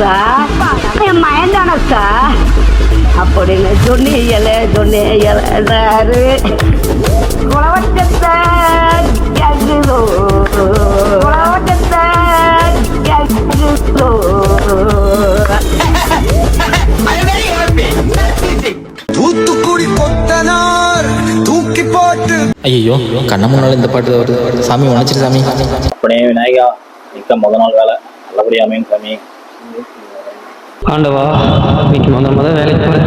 Sir என் மயன் தானே sir அப்படின்னு சொன்னீங்களே சொன்னீங்களே குளவட்டத்தை கேக்குதோ? குளவட்டத்தை கேக்குதோ? தூத்துக்குடி கொத்தனார் தூக்கி போட்டு. ஐயோ கண்ண முன்னால இந்த பாட்டு வருது சாமி உணச்சிரு சாமி. அப்படியே விநாயகா மிக்க முத நாள் வேலை. நல்லபடியா அமையும் சாமி. ஆண்டவா இன்னைக்கு முத முத வேலைக்கு போற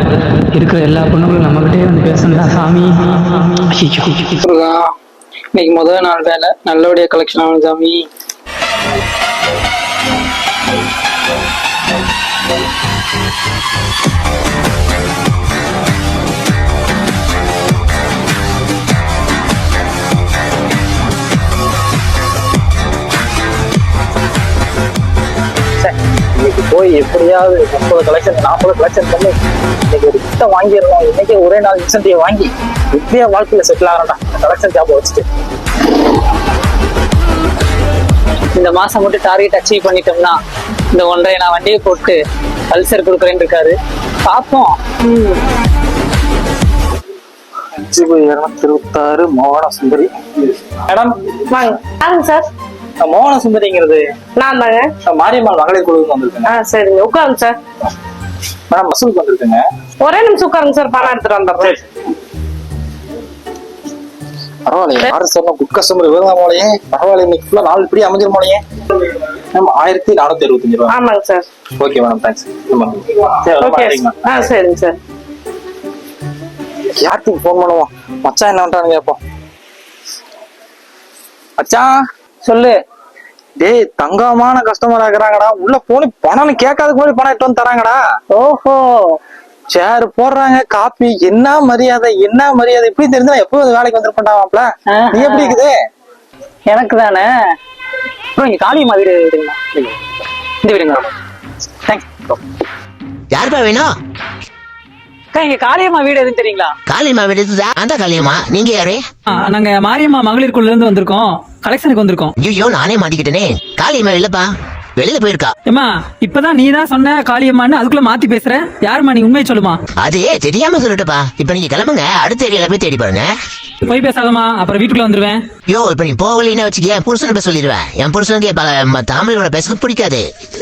இருக்கிற எல்லா பொண்ணுங்களும் நம்மகிட்டே வந்து பேசணும்டா சாமி. இன்னைக்கு முதல் நாள் வேலை. நல்லபடியா கலெக்ஷன் ஆகணும் சாமி. எப்படியாவது முப்பது கலெக்ஷன் நாற்பது கலெக்ஷன் பண்ணி இன்னைக்கு ஒரு கிட்ட வாங்கிடணும் இன்னைக்கு ஒரே நாள் இன்சென்டிவ் வாங்கி இப்படியே வாழ்க்கையில செட்டில் ஆகிறடா கலெக்ஷன் ஜாப் வச்சுட்டு. இந்த மாசம் மட்டும் டார்கெட் அச்சீவ் பண்ணிட்டோம்னா இந்த ஒன்றை நான் வண்டியை போட்டு பல்சர் கொடுக்குறேன்னு இருக்காரு. பார்ப்போம். அஞ்சு இருநூத்தி இருபத்தாறு மோகன சுந்தரி. மேடம் வாங்க. வாங்க சார். மோகன சுந்தரிங்கிறது. நான் தாங்க. மாரியம்மாள் மகளிர் குழுவுக்கு வந்திருக்குங்க. ஆ சரிங்க. உட்காருங்க சார். மேடம் மசூலுக்கு வந்திருக்குங்க. ஒரே நிமிஷம் உட்காருங்க சார். பணம் எடுத்துட்டு வந்துடுறேன். பரவாயில்லையே. யாரு சொன்ன குட் கஸ்டமர் போலயே? பரவாயில்ல இன்னைக்கு ஃபுல்லா நாலு இப்படி அமைஞ்சிரும் போலயே. மேம் ஆயிரத்தி நானூத்தி அறுபத்தஞ்சு ரூபா. ஆமாங்க sir. Okay madam. Thanks okay ஆ சரிங்க சார். யாருக்கு ஃபோன் பண்ணுவோம்? மச்சான் என்ன பண்றான்னு கேட்போம் மச்சான்? சொல்லு. டேய் தங்கமான கஸ்டமரா இருக்கிறாங்கடா. உள்ள போனி பணம்னு கேட்காதுக்கு முன்னாடி பணம் எடுத்து வந்து தராங்கடா. ஓஹோ. சேர் போடுறாங்க காப்பி என்ன மரியாதை என்ன மரியாதை? இப்படி தெரிஞ்சா எப்போ வேலைக்கு வந்திருப்பேன்டா மாப்ள நீ எப்படி இருக்குது? எனக்கு தானே. அப்புறம் இங்க வீடு வீடுங்களா இந்த வீடுங்களா தேங்க்ஸ் யாருப்பா வேணும்? இங்க காளியம்மா வீடு எதுன்னு தெரியுங்களா? காளியம்மா விடுதா அந்த காளியம்மா. நீங்க யாரு? நாங்க மாரியம்மா மகளிர் குழுல இருந்து வந்திருக்கோம். கலெக்ஷனுக்கு வந்திருக்கோம். ஐயோ நானே மாட்டிக்கிட்டேனே. காளியம்மா இல்லப்பா. வெளியில போயிருக்கா. ஏமா இப்பதான் நீ தான் சொன்ன காளியம்மான்னு அதுக்குள்ள மாத்தி பேசுற? யாரும்மா நீ உண்மையை சொல்லுமா? அது தெரியாம சொல்லட்டுப்பா. இப்ப நீங்க கிளம்புங்க. அடுத்த ஏரியால போய் தேடி பாருங்க. போய் பேசாதம்மா அப்புறம் வீட்டுக்குள்ள வந்துருவேன். யோ இப்ப நீ போகலின்னு வச்சுக்க. என் புருஷன் பேச சொல்லிடுவேன். என் புருஷனுக்கு பல தமிழோட பேச பிடிக்காது.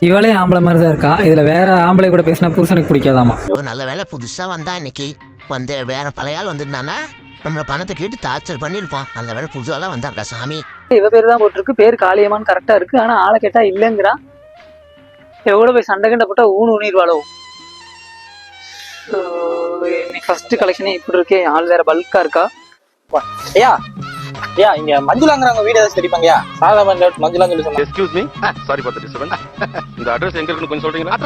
இவளே ஆம்பளை மாதிரி தான் இருக்கா? இதுல வேற ஆம்பளை கூட பேசினா புருஷனுக்கு பிடிக்காதாமா நல்ல வேலை புதுசா வந்தா இன்னைக்கு. வந்து வேற பழைய ஆள் வந்திருந்தானா நம்மள பணத்தை கேட்டு டார்ச்சர் பண்ணிருப்போம் நல்ல வேலை புதுசாலாம் வந்தாங்க சாமி? இவ பேர் தான் போட்டிருக்கு. பேர் காளியம்மான்னு கரெக்டா இருக்கு. ஆனா ஆளை கேட்டா இல்லங்கிறான் எவ்வளவு போய் சண்டை கண்ட போட்டா ஊனு ஊனிடுவாளோ ஃபர்ஸ்ட் கலெக்ஷனே இப்படி இருக்கே. ஆள் வேற பல்கா இருக்கா? ஐயா ஐயா இங்க மஞ்சுளாங்கிறவங்க வீடு ஏதாச்சும் தெரியுமாங்கய்யா? சாதாரண மஞ்சுளான்னு சொல்லி சொன்னாங்க. Excuse me sorry for the disturbance இந்த அட்ரஸ் எங்க இருக்குன்னு கொஞ்சம் சொல்றீங்களா?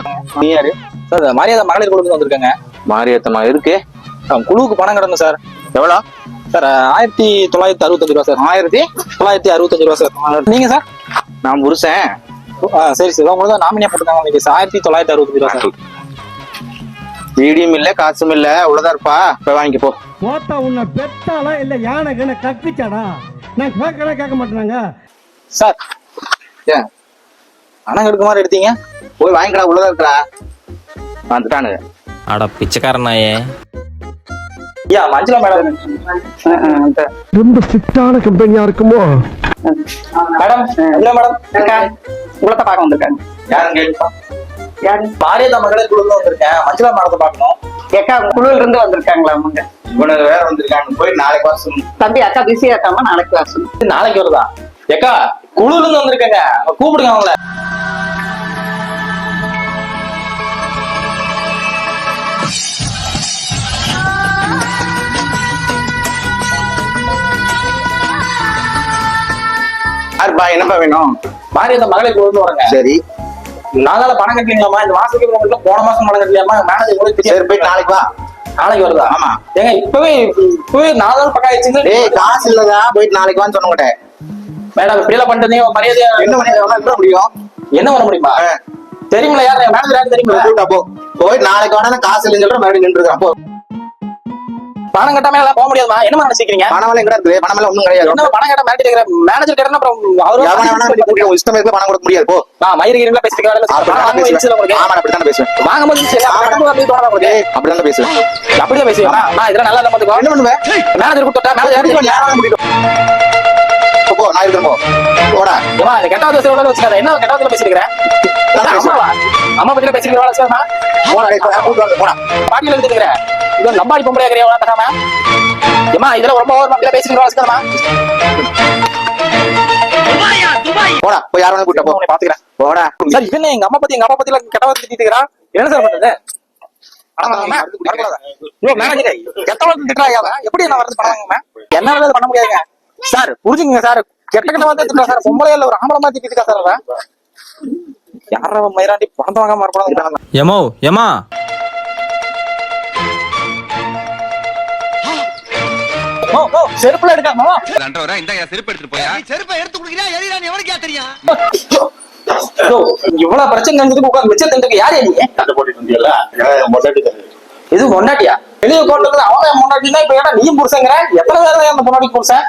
நீ யாரு? சார் மாரியாதா மகளிர் குழுவுக்கு வந்திருக்காங்க. மாரியாத்தமா இருக்கு. குழுவுக்கு பணம் கிடந்து சார். எவ்வளோ? சார் ஆயிரத்தி தொள்ளாயிரத்தி அறுபத்தஞ்சு ரூபா சார். ஆயிரத்தி தொள்ளாயிரத்தி அறுபத்தஞ்சு ரூபா சார். நீங்க சார்? நான் புருஷன் சரி சார். உங்களுக்கு தான் நாமினியா போட்டுருக்காங்க சார். ஆயிரத்தி தொள்ளாயிரத்தி அறுபத்தஞ்சு ரூபா சார். வீடியும் இல்ல காசும் இல்ல. உள்ளதா இருப்பா. போய் வாங்கிக்க. போ மோத்தா உன்னை பெத்தாளா இல்ல யானை கண்ண கக்குச்சாடா நான் கேட்கறேன் கேட்க மாட்டேனாங்க. சார் ஏன்? பணம் எடுக்க மாதிரி எடுத்தீங்க? போய் வாங்கிக்கடா உள்ளதா இருக்கா வந்துட்டானுங்க. அட பிச்சைக்காரன் ஐயா மஞ்சளா மேடம். ரொம்ப ஸ்ட்ரிக்டான கம்பெனியா இருக்குமோ? மேடம் மஞ்சளா மேடம்? உலகத்தை பார்க்க வந்திருக்காங்க யாருன்னு கேட்டுப்பா மாரியதா மகளிர் குழுல வந்திருக்கேன். மஞ்சளா மேடத்தை பார்க்கணும். ஏக்கா குழுல இருந்து வந்திருக்காங்களா அவங்க? இவனுக்கு வேற வந்திருக்காங்க. போய் நாளைக்கு வர சொல்லு. தம்பி அக்கா பிஸியா இருக்காம? நாளைக்கு வர சொல்லு. இது நாளைக்கு வருதா? ஏக்கா குழுல இருந்து வந்திருக்கேங்க. அவங்க கூப்பிடுங்க அவங்கள. யாருப்பா? என்னப்பா வேணும்? மாரியதா மகளிர் இருந்து வரேங்க. சரி. நாளால பணம் கட்டலீங்களாமா இந்த மாசத்துக்கு போன மாசம் பணம் கட்டலையாமா மேனேஜர் கூட சரி போய் நாளைக்கு வா. நாளைக்கு வருதா? ஆமா. ஏங்க இப்பவே இப்பவே நாலு நாள் பக்கம் ஆயிடுச்சுங்க. ஏய் காசு இல்லதா போயிட்டு நாளைக்கு வான்னு சொன்ன மாட்டேன் மேடம் இப்படி எல்லாம் பண்ணிட்டீங்க மரியாதையா என்ன பண்ணி முடியும்? என்ன பண்ண முடியுமா? தெரியுமில யார் மேனேஜர் யாரும் தெரியுமா கூட்டா போ. போய் நாளைக்கு வேணா காசு இல்லைன்னு சொல்ற மறுபடியும் நின்று போ. பணம் கட்டாம எல்லாம் போக முடியாதுமா? என்ன நினைச்சிக்கிறீங்க பணம் எல்லாம் எங்கடா இருக்குது? பணம் எல்லாம் ஒண்ணும் கிடையாது. என்ன பணம் கட்ட மிரட்டி இருக்கிற மேனேஜர் கேட்டா அப்புறம் வேணா அவரு இஷ்டம் இருக்கு பணம் கொடுக்க முடியாது போ. நான் அப்படிதான் வாங்க பேசுவேன். உங்களுக்கு? ஆமா நான் அப்படித்தானே பேசுவேன் உங்களுக்கு ஏய், அப்படிதான் பேசுவேன். அப்படியே பேசுவீங்களா நான் இதெல்லாம் நல்லா பாத்துக்கோ என்ன பண்ணுவேன்? மேனேஜர் கொடுத்தா மேனேஜர் கூட்டிட்டு போ. நான் இருக்கிறேன் போ. போடா. ஏமா இந்த கெட்டாவது பேசுறவங்க வச்சுக்காத. என்ன கெட்டாவது பேசிக்கிறேன் அம்மாவா? அம்மா பேசிக்கிறீங்களா வச்சுக்கா போடா வாங்க, போடா. பாட்டியில எடுத்துக்கிறேன் இது நம்பாடி பொம்பளை இருக்கிறேன் உனக்கு தராம ஏமா இதெல்லாம் ரொம்ப ஓவர் பத்தில பேசிக்கிறீங்களா வச்சுக்காதமா போடா போய் யாரும் வேணா கூட்டு போ பாத்துக்கிறேன். போடா. சார் என்ன எங்க அம்மா பத்தி எங்க அப்பா பத்தில கெட்டவா திட்டிக்கிறா என்ன சார் பண்றது? என்ன பண்ண முடியாதுங்க. சார் புரிஞ்சுங்க சார். கெட்ட கெட்ட வந்து திட்டுறா சார். பொம்பளை இல்ல ஒரு ஆம்பளை மாதிரி திட்டிருக்கா சார் அவன் யார மயிராண்டி பணம் வாங்காம இருக்கக்கூடாது எமா செருப்புல எடுக்காம இந்த செருப்பு எடுத்துட்டு போயா? செருப்பை எடுத்து குடிக்கிறா எதிரா நீ எவனுக்கே தெரியும் இவ்வளவு பிரச்சனை இருந்ததுக்கு உட்காந்து மிச்சம் தின்னுக்கு யாரு நீ இது பொண்டாட்டியா? வெளிய உட்காந்து அவன பொண்டாட்டினா இப்ப ஏடா நீயும் புருஷங்கிற? எத்தனை பேர் தான் அந்த பொண்டாட்டி புருஷன்?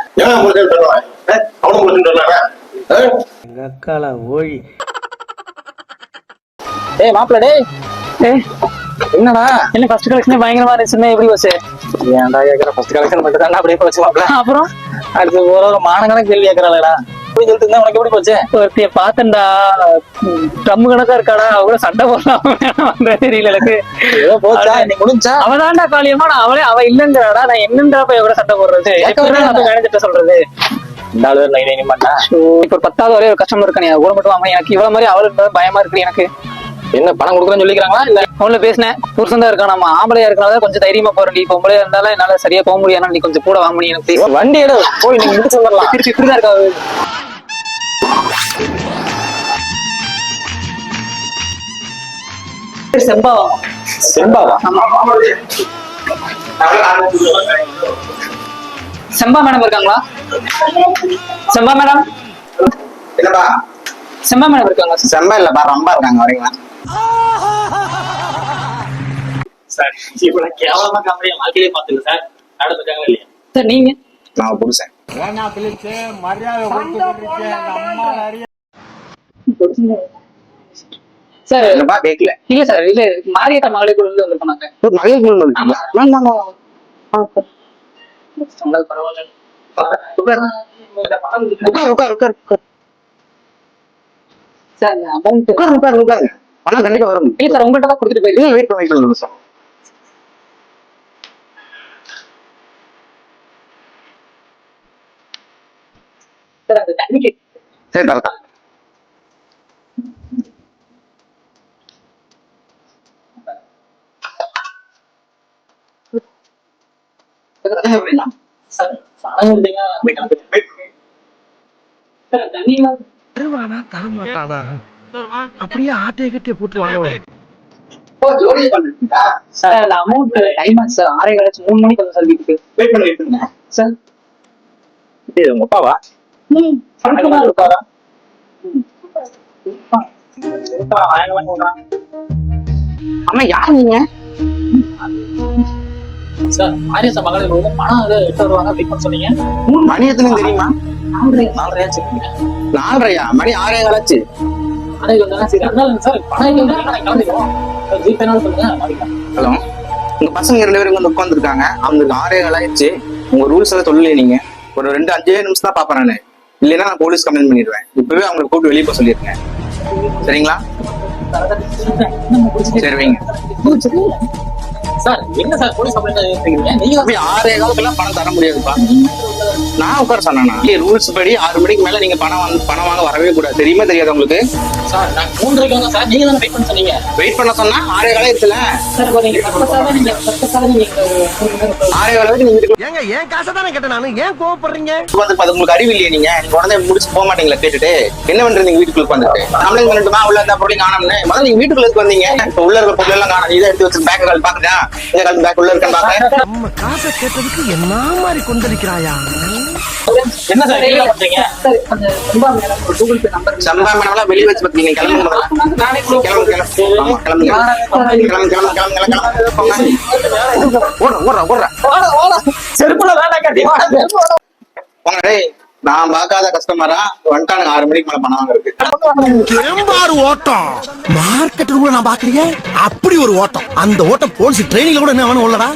ஏய் மாப்பிள்ள டேய். ஏய், என்னடா? என்ன ஃபர்ஸ்ட் கலெக்ஷனே பயங்கரமா இருந்துச்சுன்னா எப்படி வச்சு ஏன்டா கேக்குற ஃபர்ஸ்ட் கலெக்ஷன் மட்டும் தான் அப்படியே போச்சு மாப்பிள்ள அப்புறம்? அடுத்து ஒரு ஒரு மானங்கண கேள்வி கேக்குறாளடா. இப்படி சொல்லிட்டு இருந்தா உனக்கு எப்படி போச்சு? ஒருத்தைய பார்த்தேன்டா. ட்ரம் கணக்கா இருக்காடா. அவ கூட சண்டை போடலாம். தெரியல எனக்கு. ஏதோ போச்சா? இன்னைக்கு முடிஞ்சா? அவதான்டா காளியம்மா நான் அவளே அவ இல்லங்கிறாடா. நான் என்னன்றா போய் கூட சண்டை போடுறது? எப்படி சொல்றது? இந்த நை நை பண்ணா இப்ப பத்தாவது ஒரே ஒரு கஸ்டமர் இருக்கானே. கூட மட்டும் அவன் எனக்கு இவ்வளவு மாதிரி அவளு இருந்தா பயமா இருக்கு எனக்கு. என்ன பணம் கொடுக்குறேன்னு சொல்லிக்கிறாங்களா இல்ல? அவங்கள பேசினேன். புருஷன் தான் இருக்கான். நம்ம ஆம்பளையா இருக்கனால கொஞ்சம் தைரியமா போறேன் நீ பொம்பளையா இருந்தாலும் என்னால சரியா போக முடியாது. நீ கொஞ்சம் கூட வாங்க முடியும் எனக்கு. வண்டி எடு. போய் நீங்க முடிச்சு வந்துடலாம் திருப்பி இப்படிதான் இருக்கா. செம்பாவா? செம்பாவா செம்பா மேடம் இருக்காங்களா? செம்பா மேடம்? செம்பா மேடம் இருக்காங்களா? செம்ம இல்லப்பா ரொம்ப இருக்காங்க வரீங்களா சார் இவ்வளவு கேவலமா கம்பெனி வாழ்க்கையிலே பாத்துங்க சார். நடந்துட்டாங்க இல்லையா? சார் நீங்க? நான் புருஷன். சார் என்னப்பா கேட்கல இல்ல சார் இல்ல மாரியத்தா மகளிர் குழு வந்து போனாங்க. மகளிர் குழு வாங்க. பரவாயில்ல. உட்காரு உட்காரு உட்காரு. உட்காரு உட்காரு உட்காரு. பணம் கண்டிப்பா வரும். இல்ல சார் உங்கள்கிட்ட தான் கொடுத்துட்டு போயிருக்கு இல்ல வெயிட் பண்ணி பண்ணி சார். சார் தண்ணிக்கு சரி தரதா அப்படியே ஆட்டைய கட்டிய போட்டு வாங்க சார் அந்த அமௌண்ட் டைம் சார் ஆறே கழிச்சு மூணு மணிக்கு சார் வீட்டுக்கு. வெயிட் பண்ணி வெயிட் பண்ணுங்க சார் இது உங்க அப்பாவா? பணமா இருப்பாரா அம்மா யார் நீங்க? சார் மாரியத்தா மகளிர் பணம் ஏதோ வருவாங்க அப்படின்னு சொன்னீங்க. மணி எத்தனை தெரியுமா? நாலரை நாலரையா? மணி ஆறே காலாச்சு ஹலோ உங்க பசங்க ரெண்டு பேரும் வந்து உட்காந்துருக்காங்க அவங்களுக்கு ஆறே காலாச்சு உங்க ரூல்ஸ் எல்லாம் சொல்லல நீங்க. ஒரு ரெண்டு அஞ்சே நிமிஷம் தான் பாப்பேன் நானு. இல்லைன்னா நான் போலீஸ் கம்ப்ளைண்ட் பண்ணிடுவேன். இப்பவே அவங்களை கூப்பிட்டு வெளியே போக சொல்லியிருக்கேன் சரிங்களா? சரி வைங்க சார் என்ன சார் போலீஸ் கம்ப்ளைண்ட் நீங்க அப்படி ஆறே காலத்துலாம் பணம் தர முடியாதுப்பா. நான் உட்கார சொன்னா ரூல்ஸ் படி ஆறு மணிக்கு மேல நீங்க பணம் வந்து பணம் வாங்க வரவே கூடாது. தெரியுமா தெரியாது உங்களுக்கு? சார் நான் மூன்றரைக்கு சார். நீங்க தானே வெயிட் பண்ண சொன்னீங்க? வெயிட் பண்ண சொன்னா ஆறே காலம் இருக்குல்ல ஆறே காலத்துக்கு நீங்க வீட்டுக்கு ஏங்க ஏன் காசை தானே கேட்டேன் நானு? ஏன் கோவப்படுறீங்க? வந்து அது உங்களுக்கு அறிவு இல்லையா நீங்க. நீங்க உடனே முடிச்சு போக மாட்டீங்களா கேட்டுட்டு. என்ன பண்றது நீங்க வீட்டுக்குள்ள உட்காந்துட்டு கம்ப்ளைண்ட் பண்ணட்டுமா? உள்ள இருந்தா பொருளையும் காணோம்னு. முதல்ல நீங்க வீட்டுக்குள்ள இருக்கு வந்தீங்க? இப்ப உள்ள இருக்க பொருள் எல்லாம் காணும் இதை எடுத்து வச்சு பேக் கால் பாக்குறா இந்த கால் பேக் உள்ள இருக்கான்னு பாக்க நம்ம காசை கேட்டதுக்கு என்ன மாதிரி கொந்தளிக்கிறாயா என்ன சார் நீங்க பண்றீங்க சார் அந்த ரொம்ப மேடம் ஒரு கூகுள் பே நம்பர் சம்பா மேடம் வெளியே வச்சு பாத்தீங்க கிளம்புங்க முதல்ல கிளம்பு கிளம்பு கிளம்பு கிளம்பு கிளம்பு கிளம்பு கிளம்பு கிளம்பு ஓடுற ஓடுற ஓடுற செருப்புல வேலை கட்டி. போங்க நான் பார்க்காத கஸ்டமரா வந்துட்டானுங்க ஆறு மணிக்கு மேல பணம் வாங்குறதுக்கு. ஓட்டம். மார்க்கெட் கூட நான் பாக்குறீங்க அப்படி ஒரு ஓட்டம். அந்த ஓட்டம் போலீஸ் ட்ரைனிங்ல கூட என்ன வேணும் உள்ளடா